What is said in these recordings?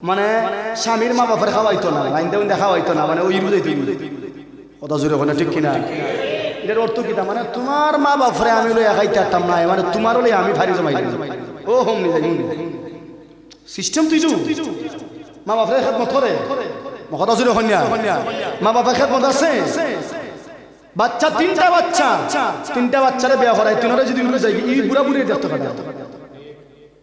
মানে স্বামীর মা বাপের খাওয়াইতো না, লাইন দেউন খাওয়াইতো না মানে ওই বুঝাইতো কথা জোরে ওখানে ঠিক কিনা? এটার অর্থ কিটা মানে তোমার মা বাপরে আমি লই একাইতে পারতাম না মানে তোমার লই আমি ফারি জমাই ও, হোম নি যাই সিস্টেম তুই যু মা বাপরে খেদমত করে। কথা জোরে হন্যা মা বাপের খেদমত আছে? বাচ্চা, তিনটা বাচ্চা। তিনটা বাচ্চারে বিয়া করাই তিনরে যদি যাই এই বুড়া বুড়ি দেখতে পারে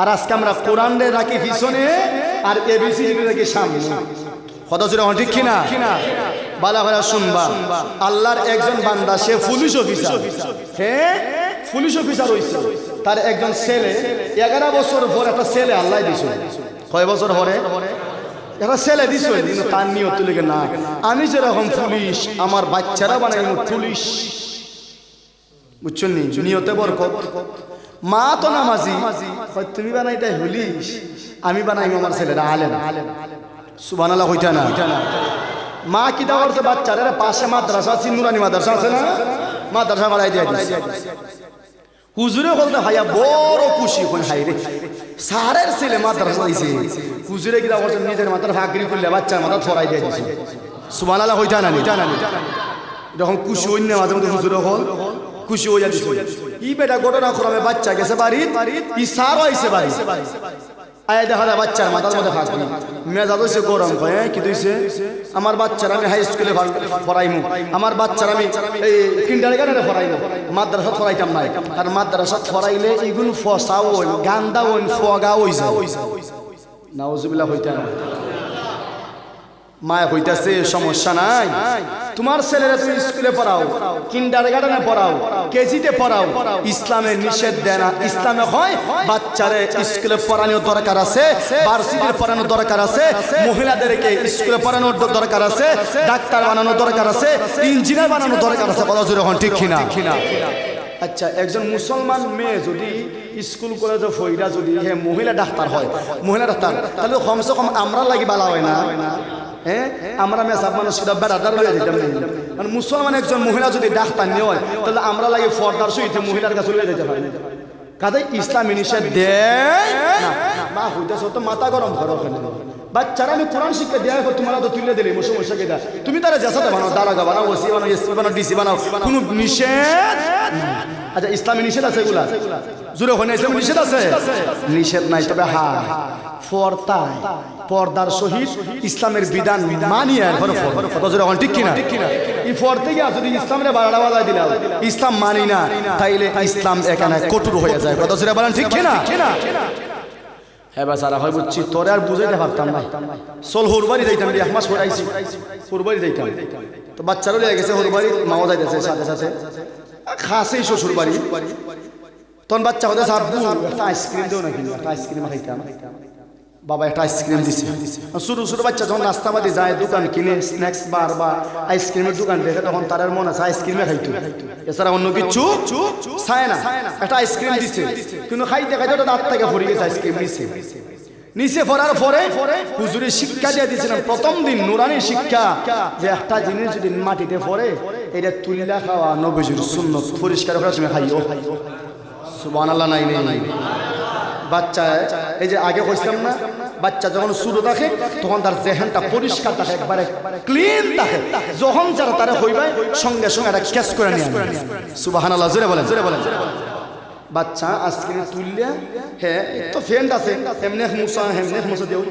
আর আজকে আমরা কোরআন রাখি পিছনে আর এবিসি রাখি সামনে। বালা শুনবা। একজন বান্দা, সে পুলিশ অফিসার। পুলিশ অফিসার একজন ছেলে, এগারো ছেলে আল্লাহ ছেলে তার নিয়ত না? আমি যেরকম পুলিশ, আমার বাচ্চারা বানাই পুলিশ। বুঝছেন নিয়তে বরকত। মা তো নামাজি। তুমি বানাইতে হলিস? আমি বানাই আমার ছেলেরা আলেন সুবানালা হইতা না। মা কি দেওয়া করছে? বাচ্চারা পাশে মাদ্রাসা আছে, নুরানি মাদ্রাসা আছে না? মাদ্রাসা বাড়াই দিয়ে দিছে। হুজুরে বলতে ভাইয়া বড় খুশি কোন হাই রে। সারের ছেলে মাদ্রাসা দিছে। হুজুরে কি দেওয়া করছে? নিজের মাথার ফাঁকরি করলে বাচ্চার মাথা ছড়াই দিয়ে দিছে। সুবানালা হইতা না। নিতা না যখন খুশি অন্য মাঝে মধ্যে হুজুরে হল খুশি হয়ে যাচ্ছে ই বেটা ঘটনা ক্রমে বাচ্চা গেছে বাড়ি ই সার হয়েছে বাড়ি আয় দেখা যায় বাচ্চার মাথার মধ্যে ফাঁকবি মেজাজ হয়েছে গরম হয় হ্যাঁ, কি দিয়েছে আমার বাচ্চারা আমি হাই স্কুলে পড়াইমু। আমার বাচ্চারা আমি এই কিন্ডার গানে পড়াইমু। মাদ্রাসা পড়াইতাম নাই। আর মাদ্রাসা পড়াইলে এগুলো ফসা ওই গান্দা ওই ফগা ওই যায় নাওজুবিল্লাহ না মায় হইতাছে সমস্যা নাই। তোমার ছেলেরা তুমি স্কুলে পড়াও কিন্ডার গার্ডেনে পড়াও কেজিতে পড়াও ইসলামের নিষেধ দেয় না। ইসলামে হয় বাচ্চারে স্কুলে পড়ানোর দরকার আছে বার্ষিকের পড়ানোর দরকার আছে মহিলাদেরকে স্কুলে পড়ানোর দরকার আছে ডাক্তার বানানোর দরকার আছে ইঞ্জিনিয়ার বানানোর দরকার আছে। বলা জোরে হন ঠিক কিনা? আচ্ছা একজন মুসলমান মেয়ে যদি স্কুল কলেজে ফইরা যদি হে মহিলা ডাক্তার হয় মহিলা ডাক্তার তাহলে কমসে কম আমরা লাগি বালা হয় না? হ্যাঁ আমরা মেসাব মানুষ সেটা বেড়াদার লইয়া দিতাম মানে মুসলমান একজন মহিলা যদি ডাক্তার নিয়ে হয়, তাহলে আমরা লাগে ফর্দার সহিত মহিলার কাছে লইয়া দিতে পারি। কাদের ইসলামী নিষেধ না। মা হইতেছ তো মাথা গরম করো বাচ্চারা, আমি কোরআন শিক্ষা দেওয়া হয় তোমার তো তুলে দিলে মুসো মুসা কেটা তুমি তারা জেসাতে বানাও দারাগা বানাও ওসি বানাও, এসপি বানাও, ডিসি বানাও, কোনো নিষেধ আচ্ছা ইসলামী নিষেধ আছে এগুলা? জুড়ে হয় না ইসলামী নিষেধ আছে? নিষেধ নাই তবে হা পর্দায় পর্দার সহিত ইসলামের বিধান মানিয়ে হন ঠিক কিনা? এই পর থেকে যদি ইসলামের বাড়াটা বাজায় দিলাম ইসলাম মানি না তাইলে ইসলাম এখানে কঠোর হয়ে যায়। কত জোরে বলেন ঠিক কিনা? হ্যাঁ বা সারা হয় বুঝছি। তোরে আর বুঝাইতে পারতাম না। চল হরবারি যাইতাম এক মাস পরে আইছি হরবারি যাইতাম। তো বাচ্চারও লেগে গেছে হরবারি মাও যাইতেছে সাথে সাথে। খাসেই শ্বশুর বাড়ি তখন বাচ্চা হতে একটা আইসক্রিম দেও নাকি একটা আইসক্রিম খাইতাম বাবা একটা আইসক্রিম দিছে শুরু শুরু বাচ্চা যখন নাস্তাবাদি যায় দোকান কিনে স্ন্যাক্স বার বা আইসক্রিমের দোকান দেখে তখন তার মনে আছে আইসক্রিমে খাইতো এছাড়া অন্য কিছু চায় না একটা আইসক্রিম দিছে কিন্তু খাইতে খাইতে ওটা দাঁত থেকে ভরে গেছে আইসক্রিম নিছে নিচে পড়ার পরে হুজুরে শিক্ষা দিয়ে দিয়েছিলেন, প্রথম দিন নুরানি শিক্ষা, যে একটা জিনিস যদি মাটিতে পড়ে, এটা তুলিলা খাওয়া নবীজির শূন্য পরিষ্কার করে তুমি খাইও। সুবান আল্লাহ নাই নাই। বাচ্চা, এই যে আগে কইছিলাম না, বাচ্চা যখন শুরু থাকে তখন তার জেহেনটা পরিষ্কার থাকে একবারে ক্লিন থাকে যখন যারা তারা হইবে, সঙ্গে সঙ্গে একটা ক্যাচ করে নিয়ে সুবাহান আল্লাহ জোরে বলেন জোরে বলেন। বাচ্চা আজকে তুললে হ্যাঁ তো ফ্রেন্ড আছে, এমনি মুসা হেমনে মুসা দেও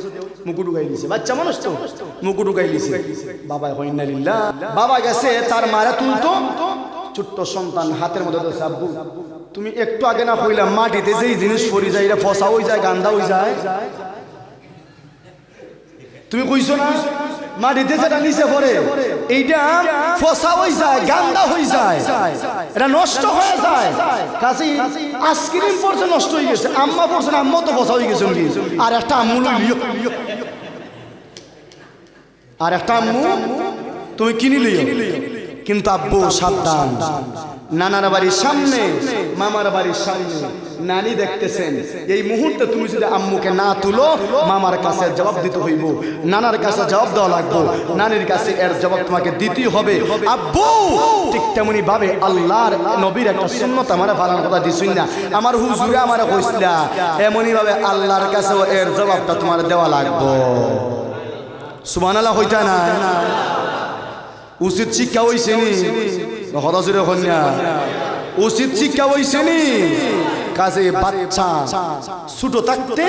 মুকুট উগাই দিছে। বাচ্চা মানুষ তো, মুকুট উগাই দিছে। বাবা হইনা লিল্লা। বাবা গেছে, তার মারা তুলতো। ছোট্ট সন্তান হাতের মধ্যে তো আব্বু, তুমি একটু আগে না কইলাম মাটিতে যেই জিনিস পড়ি যায়, এটা ফসা হয়ে যায়, গান্দা হয়ে যায়? তুমি কইছো না, মাটিতে যেটা নিচে পড়ে এইটা ফসা হয়ে যায়, গান্দা হয়ে যায়। এটা নষ্ট হয়ে যায়। কাজে, আইসক্রিম পড়ছে নষ্ট হয়ে গেছে, আম্মা পড়ছে আম্মা তো ফসা হয়ে গেছে আর একটা আমুল আর একটা আম্মু, তুমি কিনি লিও। কিন্তু আব্বু সাবধান। নানার বাড়ির সামনে, মামার বাড়ির সামনে। নানি দেখতেছেন, এই মুহূর্তে তুমি যদি আম্মুকে না তুলো, মামার কাছে জবাব দিতে হইব, নানার কাছে জবাব দেওয়া লাগবো, নানির কাছে এর জবাব তোমাকে দিতেই হবে। আব্বু! ঠিক তেমনি ভাবে আল্লাহর নবীর একটা সুন্নত আমার পালন কথা দিছুই না। আমার হুজুরে আমার কইসলা এমনই ভাবে আল্লাহর কাছেও এর জবাবটা তোমার দেওয়া লাগবো। সুবহানাল্লাহ, হইতা না? উচিত শিক্ষা হইছে নি? হতাশিরে কন্যা উচিত শিক্ষা হইছে নি? কাজে বাচ্চা ছোট থাকতে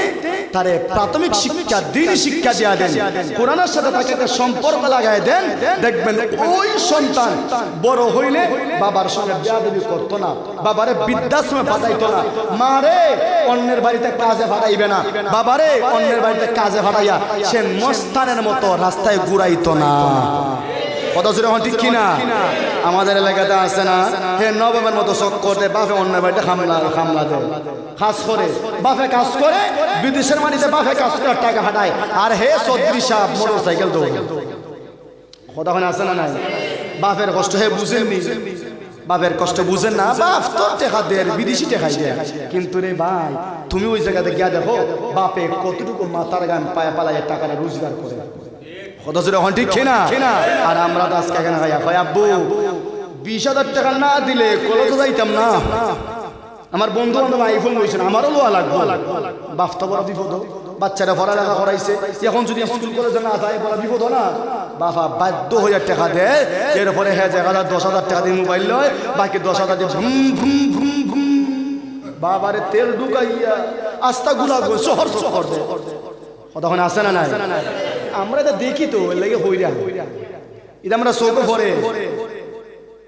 তারে প্রাথমিক শিক্ষা, দিন শিক্ষা দিয়া দেন। কোরআনের সাথে তাকে একটা সম্পর্ক লাগায় দেন। দেখবেন ওই সন্তান বড় হইলে বাবার সঙ্গে বিয়াদবি করতো না, বাবারে বৃদ্ধাশ্রমে পাঠাইতো না। মারে অন্যের বাড়িতে কাজে পাঠাইবে না। বাবারে অন্যের বাড়িতে কাজে পাঠাইয়া সে মস্তানের মতো রাস্তায় ঘুরাইতো না। কথা হন ঠিক কিনা? আমাদের এলাকাতে আছে না। হে নবাবের মতো চক করতে বাপে অন্য বাড়িতে হামলা হামলা দেয়। কাজ করে, বাপে কাজ করে, বিদেশের মাটিতে বাপে কাজ করে, টাকা হাঁটায়। আর হে সাহেব মোটর সাইকেল দৌড়। কথা হয় আছে না নাই? বাপের কষ্ট, হে বুঝেননি বাপের কষ্ট বুঝেন না? বাপ তোর টেকা দেয়, বিদেশি টেকাই দেয়। কিন্তু রে ভাই, তুমি ওই জায়গাতে গিয়া দেখো, বাপে কতটুকু মাথার গান পায়ে পালায় টাকাটা রোজগার করে। কত জোরে হন ঠিক কিনা? আর আমরা তো আজকে ভাইয়া ভাই আব্বু বিশ হাজার টাকা না দিলে কলেজে যাইতাম না। আমার বন্ধু বান্ধব আইফোন লইছেন, আমারও লোয়া লাগবো। বাপ তো বড় বিপদ, বাচ্চারা পড়ালেখা করাইছে। এখন যদি স্কুল কলেজে না যায়, বড় বিপদ না। বাবা বাধ্য হাজার টাকা দেয় এরপরে হ্যাঁ এক হাজার, দশ হাজার টাকা দিয়ে মোবাইল লয়, বাকি দশ হাজার দিয়ে ভুম ভুম ভুম ভুম বাবারে তেল ঢুকাইয়া, আস্তা গুলা শহর শহর তখন আসে না নাই? আমরা এটা দেখি তো লাগে হইরা। এটা আমরা চোখে পরে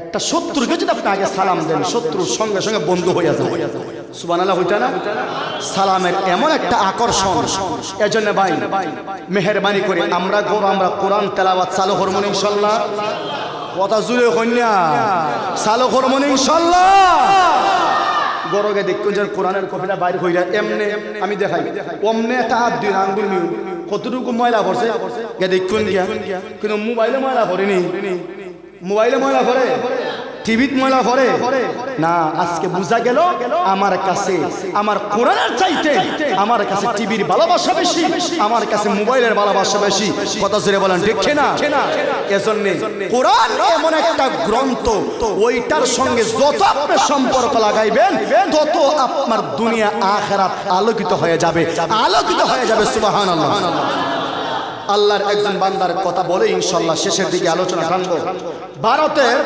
একটা শত্রুকে যদি আপনি আগে সালাম দেন, শত্রুর সঙ্গে সঙ্গে বন্ধু হয়ে যাবে। সুবানাল্লাহ হইতা না? সালামের এমন একটা আকর্ষণ। এজন্য ভাই, মেহরবানি করে আমরা গরু আমরা কোরআন তেলাওয়াত চালু করব ইনশাল্লাহ। কথা জুড়ে কন্যা, চালু করব ইনশাল্লাহ। গরগে দেখুন যে কোরআনের কপিটা বাইর হইরা, এমনে আমি দেখাই, অমনে হাত দুই আঙ্গুল কতটুকু ময়লা গে দেখুন গিয়া, কিন্তু মোবাইলে ময়লা পড়েনি। মোবাইলে ময়লা পড়ে, টিভিত ময়লা পড়ে। না, আজকে বুঝা গেল আমার কাছে, আমার কোরআনের চাইতে আমার কাছে টিভির ভালোবাসা বেশি, আমার কাছে মোবাইলের ভালোবাসা বেশি। কথা জোরে বলেন, ঠিক না? এজন্য কোরআন এমন একটা গ্রন্থ, ওইটার সঙ্গে যত আপনি সম্পর্ক লাগাইবেন, তত আপনার দুনিয়া, আখেরাত আলোকিত হয়ে যাবে। আলোকিত হয়ে যাবে, সুবহানাল্লাহ। আল্লাহর একজন বান্দার কথা বলে ইনশাল্লাহ শেষের দিকে আলোচনা টানবো। ভারতের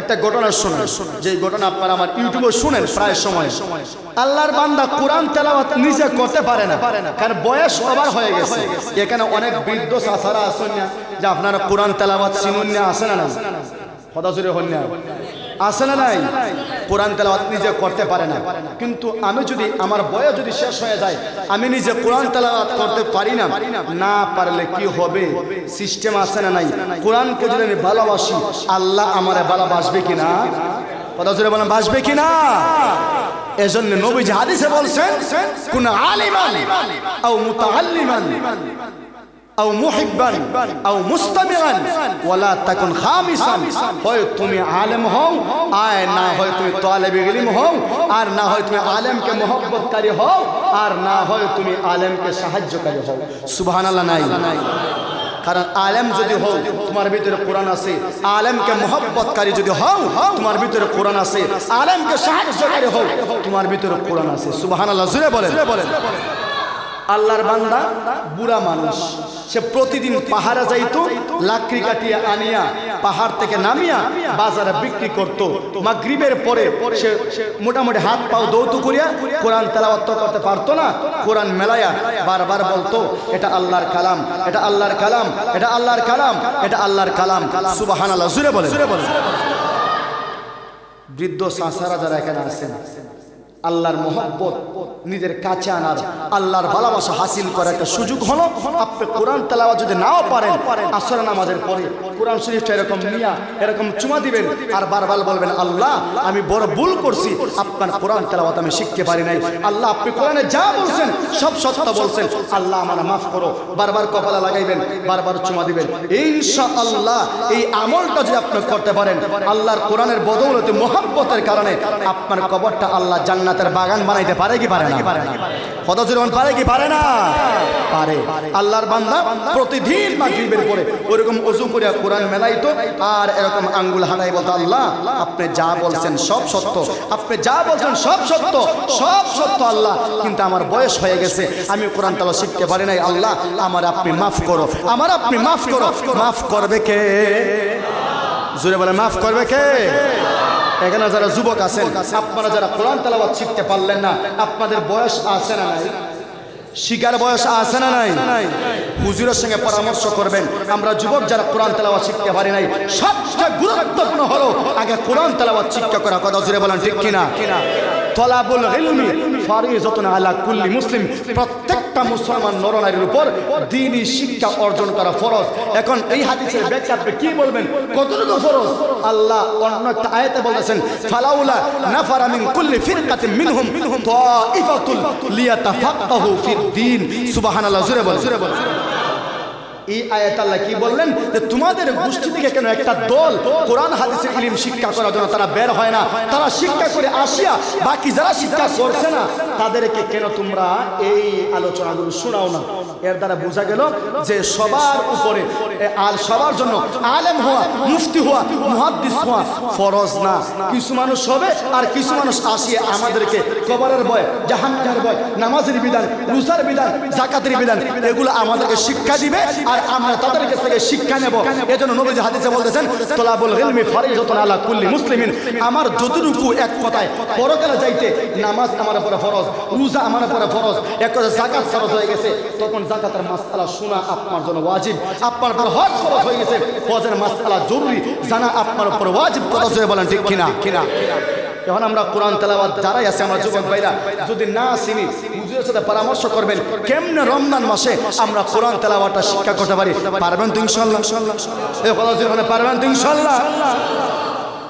একটা ঘটনা শোনেন। যে ঘটনা আপনারা আমার ইউটিউবে শুনেন প্রায় সময়। আল্লাহর বান্দা কোরআন তেলাওয়াত নিজে করতে পারে না। কারণ বয়স ওভার হয়ে গেছে। এখানে অনেক বৃদ্ধ চাষারা আসেন না, যে আপনারা কোরআন তেলাওয়াত চিনুন না আসে না। না কথা জুড়ে হন না। আসে না নাই? কোরআন তেলাওয়াত নিজে করতে পারে না। কিন্তু আমি যদি আমার বয়স যদি শেষ হয়ে যায়, আমি নিজে কোরআন তেলাওয়াত করতে পারি না না পারলে কি হবে? সিস্টেম আছে না নাই? কোরআনকে যদি আমি ভালোবাসি, আল্লাহ আমারে ভালোবাসবে কিনা? কথা জোরে বলেন বাসবে কিনা? এজন্য নবীজি হাদিসে বলছেন, কোন আলিমান আও মুতাআল্লিমান। আও মুহিব্বান, আও মুস্তামিআন, ওয়ালা তাকুন খামিসান। হয় তুমি আলেম হও আয় না হয় তুমি তালেবে ইলম হও, আর না হয় তুমি আলেমকে মহব্বতকারী হও, আর না হয় তুমি আলেমকে সাহায্যকারী হও। সুবহানাল্লাহ নাই। কারণ আলেম যদি হও, তোমার ভিতরে কোরআন আছে। আলেমকে মহব্বতকারী যদি হও, তোমার ভিতরে কোরআন আছে। আলেমকে সাহায্যকারী হও, তোমার ভিতরে কোরআন আছে। সুবহানাল্লাহ জুড়ে বলেন। আল্লাহর বান্দা বুড়া মানুষ। সে প্রতিদিন পাহাড়ে যাইতো, লাকড়ি কাটিয়ে আনিয়া পাহাড় থেকে নামিয়া বাজারে বিক্রি করত। মাগরিবের পরে সে মোটামুটি হাত পাও দৌত করিয়া কোরআন তেলাওয়াত তো করতে পারতো না, কোরআন মেলায়া বারবার বলতো, এটা আল্লাহর কালাম, এটা আল্লাহর কালাম, এটা আল্লাহর কালাম, এটা আল্লাহর কালাম। সুবহানাল্লাহ জুড়ে বলে জুড়ে বলে বৃদ্ধ সাঁসারা যারা এখানে আছেন, আল্লাহর মোহব্বত নিজের কাছে আনার আল্লাহর ভালোবাসা হাসিল করার একটা সুযোগ হলো, আপনি কোরআন তেলাওয়াত যদি নাও পারেন, আসর নামাজের পরে কোরআন শরীফটা এরকম নিয়া এরকম চুমা দিবেন আর বারবার বলবেন, আল্লাহ, আমি বড় ভুল করছি, আপনার কোরআন তেলাওয়াত আমি শিখতে পারি নাই। আল্লাহ, আপনি কোরআনে যা বলছেন, সব সত্য বলছেন। আল্লাহ, আমার মাফ করো। বারবার কপালে লাগাইবেন, বারবার চুমা দিবেন। ইনশা আল্লাহ এই আমলটা যদি আপনি করতে পারেন, আল্লাহর কোরআনের বদৌলতে, মোহাব্বতের কারণে আপনার কবরটা আল্লাহ জান্নাতের বাগান বানাইতে পারে কি পারে আপনি যা বলছেন সব সত্য। আপনি যা বলছেন সব সত্য সব সত্য আল্লাহ। কিন্তু আমার বয়স হয়ে গেছে, আমি কোরআন তালা শিখতে পারি নাই, আল্লাহ, আমার আপনি মাফ করো। আমার আপনি মাফ করো। মাফ করবে কে? জোরে বলে মাফ করবে কে? এখানে যারা যুবক আছেন, আপনারা যারা কোরআন তালাবাদ শিখতে পারলেন না, আপনাদের বয়স আছে না নাই? শিকার বয়স আছে না নাই? হুজুরের সঙ্গে পরামর্শ করবেন। আমরা যুবক যারা কোরআন তেলাওয়াত শিখতে পারি নাই, সবচেয়ে গুরুত্বপূর্ণ হলো আগে কোরআন তেলাওয়াত শিক্ষা করা কথা জুড়ে বলেন, ঠিক কিনা কিনা? তলাবুল ইলমি, ফারিজাতুন আলা কুল্লি মুসলিম। প্রত্যেকটা মুসলমান নরনারীর উপর দ্বীনি শিক্ষা অর্জন করা ফরজ। এখন এই হাদিসের ব্যাখ্যা আপনি কি বলবেন? কতটুকু ফরজ? আল্লাহ অন্য একটা আয়াতে বলেছেন, ফালাউলা নাফারা মিন কুল্লি ফিরকাতিন মিনহুম তাইফাতুল লিয়াতাফাক্কাহু ফিদ্দীন সুবহানাল্লাহ, জোরে বল জোরে বল এই আয়াত আল্লাহ কি বললেন? যে তোমাদের গোষ্ঠী থেকে কেন একটা দল কোরআন হাদিসের ইলিম শিক্ষা করার জন্য তারা বের হয় না? তারা শিক্ষা করে আসিয়া বাকি যারা শিক্ষা করছে না, তাদেরকে কেন তোমরা এই আলোচনাগুলো শোনাও না? এর দ্বারা বোঝা গেল যে সবার উপরে আর সবার জন্য আলেম হওয়া, মুফতি হওয়া, মুহাদ্দিস হওয়া ফরজ না। কিছু মানুষ হবে আর কিছু মানুষ আসিয়ে আমাদেরকে কবরের ভয়, জাহান্নামের ভয়, নামাজের বিধান রুসার বিধান, জাকাতের বিধান, এগুলো আমাদেরকে শিক্ষা দিবে আর আমরা তাদের থেকে শিক্ষা নেব। এজন্য নবীজি হাদিসে বলতেছেন, তোলাবুল ইলমি ফারিজাতুন আলা কুল্লি মুসলিমিন। আমার যতটুকু এক কথায় পরকালে যাইতে নামাজ আমার উপরে ফরজ, রোজা আমার উপরে ফরজ, এক কথা জাকাত ফরজ হয়ে গেছে, তখন জাকাতের মাসআলা শোনা আপনার জন্য ওয়াজিব। আপনার উপর হজ ফরজ হয়ে গেছে, হজের মাসআলা জরুরি, জানা আপনার উপর ওয়াজিব কথা জোরে বলেন ঠিক কিনা? কিনা? এখন আমরা কোরআন তেলাওয়াত যারাই আছে, আমরা যুবক ভাইরা, যদি না চিনি হুজুরের সাথে পরামর্শ করবেন, কেমনে রমজান মাসে আমরা কোরআন তেলাওয়াটা শিক্ষা করতে পারি? পারবেন তো ইনশাল্লাহ? পারবেন তো ইনশাআল্লাহ